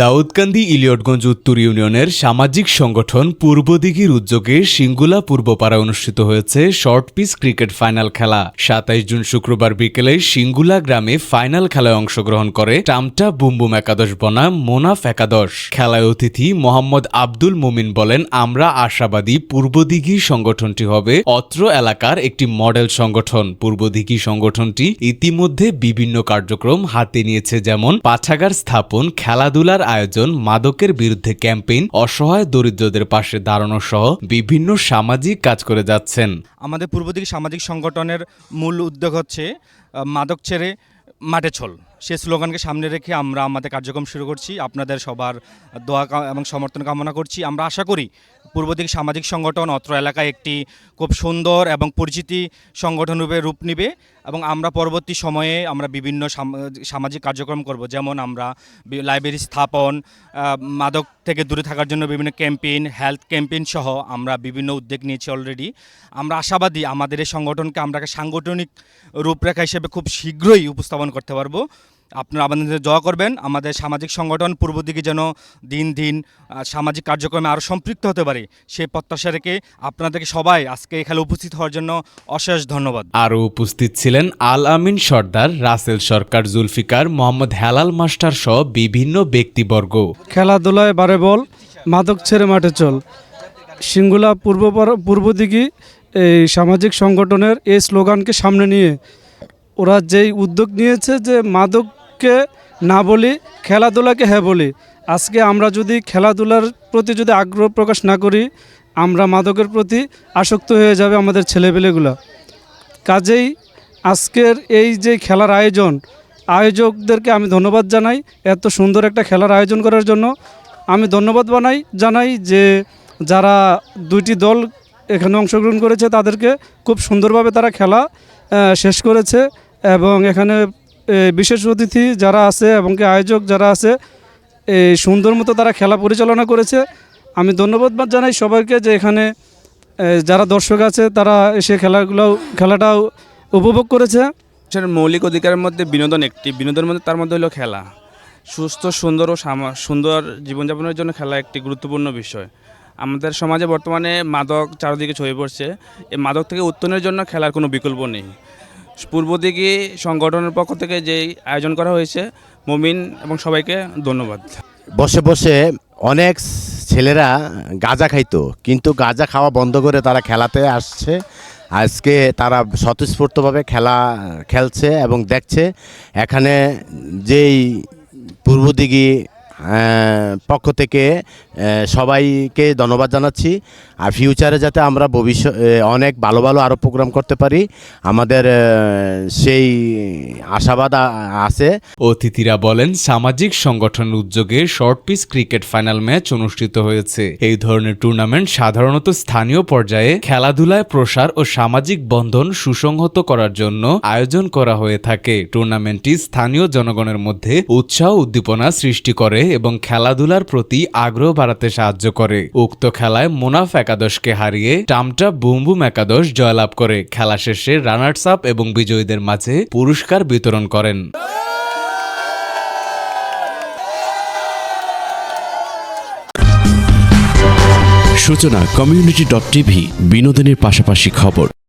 দাউদকান্দি ইলিয়টগঞ্জ উত্তর ইউনিয়নের সামাজিক সংগঠন পূর্বদিঘির উদ্যোগে সিঙ্গুলা পূর্বপাড়া অনুষ্ঠিত হয়েছে শর্ট পিচ ক্রিকেট ফাইনাল খেলা। সাতাইশ জুন শুক্রবার বিকেলে সিঙ্গুলা গ্রামে ফাইনাল খেলায় অংশগ্রহণ করে টামটা বুমবুম একাদশ বনাম মোনাফ একাদশ। খেলায় অতিথি মোহাম্মদ আব্দুল মুমিন বলেন, আমরা আশাবাদী পূর্বদিঘি সংগঠনটি হবে অত্র এলাকার একটি মডেল সংগঠন। পূর্বদিঘি সংগঠনটি ইতিমধ্যে বিভিন্ন কার্যক্রম হাতে নিয়েছে, যেমন পাঠাগার স্থাপন, খেলাধুলার আয়োজন মাদকের বিরুদ্ধে ক্যাম্পেইন, অসহায় দরিদ্রদের পাশে দাঁড়ানো সহ বিভিন্ন সামাজিক কাজ করে যাচ্ছেন। আমাদের পূর্ব পূর্বদিকে সামাজিক সংগঠনের মূল উদ্যোগ হচ্ছে মাদক ছেড়ে মাঠে ছল সে স্লোগানকে সামনে রেখে আমরা আমাদের কার্যক্রম শুরু করছি। আপনাদের সবার দোয়া এবং সমর্থন কামনা করছি। আমরা আশা করি পূর্বদিক সামাজিক সংগঠন অত্র এলাকায় একটি খুব সুন্দর এবং পরিচিতি সংগঠন রূপে রূপ নিবে এবং আমরা পরবর্তী সময়ে আমরা বিভিন্ন সাম- সামাজিক কার্যক্রম করব। যেমন আমরা লাইব্রেরি স্থাপন মাদক থেকে দূরে থাকার জন্য বিভিন্ন ক্যাম্পেইন হেলথ ক্যাম্পেইন সহ আমরা বিভিন্ন উদ্যোগ নিয়েছি অলরেডি আমরা আশাবাদী আমাদের এই সংগঠনকে আমরা সাংগঠনিক রূপরেখা হিসেবে খুব শীঘ্রই উপস্থাপন করতে পারব। আপনারা আমাদের দোয়া করবেন। আমাদের সামাজিক সংগঠন পূর্ব দিকে যেন দিন দিন সামাজিক কার্যক্রমে আরও সম্পৃক্ত হতে পারে সেই প্রত্যাশা রেখে আপনাদেরকে সবাই আজকে এখানে উপস্থিত হওয়ার জন্য অশেষ ধন্যবাদ। আরও উপস্থিত ছিলেন আল আমিন সর্দার রাসেল সরকার জুলফিকার মোহাম্মদ হেলাল মাস্টার সহ বিভিন্ন ব্যক্তিবর্গ। খেলাধুলায় বারে বল মাদক ছেড়ে মাঠে চল। সিঙ্গুলা পূর্ব পার- পূর্ব দিকে এই সামাজিক সংগঠনের এই স্লোগানকে সামনে নিয়ে ওরা যেই উদ্যোগ নিয়েছে যে মাদককে না বলি, খেলাধুলাকে হ্যাঁ বলি। আজকে আমরা যদি খেলাধুলার প্রতি যদি আগ্রহ প্রকাশ না করি, আমরা মাদকের প্রতি আসক্ত হয়ে যাবে আমাদের ছেলেপেলেগুলা। কাজেই আজকের এই যে খেলার আয়োজন, আয়োজকদেরকে আমি ধন্যবাদ জানাই এত সুন্দর একটা খেলার আয়োজন করার জন্য। আমি ধন্যবাদ বানাই, জানাই যে যারা দুইটি দল এখানে অংশগ্রহণ করেছে, তাদেরকে খুব সুন্দরভাবে তারা খেলা শেষ করেছে এবং এখানে বিশেষ অতিথি যারা আছে এবং কি আয়োজক যারা আছে, এই সুন্দর মতো তারা খেলা পরিচালনা করেছে। আমি ধন্যবাদ জানাই সবাইকে যে এখানে যারা দর্শক আছে, তারা এসে খেলাগুলো খেলাটাও উপভোগ করেছে। মৌলিক অধিকারের মধ্যে বিনোদন একটি। বিনোদনের মধ্যে তার মধ্যে হলো খেলা। সুস্থ, সুন্দর ও সুন্দর জীবনযাপনের জন্য খেলা একটি গুরুত্বপূর্ণ বিষয়। আমাদের সমাজে বর্তমানে মাদক চারিদিকে ছড়িয়ে পড়ছে। এই মাদক থেকে উত্তরণের জন্য খেলার কোনো বিকল্প নেই। পূর্ব দিকে সংগঠনের পক্ষ থেকে যেই আয়োজন করা হয়েছে মমিন এবং সবাইকে ধন্যবাদ। বসে বসে অনেক ছেলেরা গাঁজা খাইতো কিন্তু গাঁজা খাওয়া বন্ধ করে তারা খেলাতে আসছে। আজকে তারা স্বতঃস্ফূর্তভাবে খেলা খেলছে এবং দেখছে এখানে যেই পূর্বদিঘি আহ, পক্ষ থেকে সবাইকে ধন্যবাদ জানাচ্ছি। আর ফিউচারে যাতে আমরা ভবিষ্যৎ অনেক ভালো ভালো আরও প্রোগ্রাম করতে পারি, আমাদের সেই আশাবাদ আছে। অতিথিরা বলেন, সামাজিক সংগঠনের উদ্যোগে short pitch cricket final match অনুষ্ঠিত হয়েছে। এই ধরনের টুর্নামেন্ট সাধারণত স্থানীয় পর্যায়ে খেলাধুলায় প্রসার ও সামাজিক বন্ধন সুসংহত করার জন্য আয়োজন করা হয়ে থাকে। টুর্নামেন্টটি স্থানীয় জনগণের মধ্যে উৎসাহ উদ্দীপনা সৃষ্টি করে এবং খেলাধুলার প্রতি আগ্রহ বাড়াতে সাহায্য করে। উক্ত খেলায় মোনাফ একাদশকে হারিয়ে টামটা বুমবুম একাদশ জয়লাভ করে। খেলা শেষে রানার্স আপ এবং বিজয়ীদের মাঝে পুরস্কার বিতরণ করেন। সূচনা কমিউনিটি ডট টিভি, বিনোদনের পাশাপাশি খবর।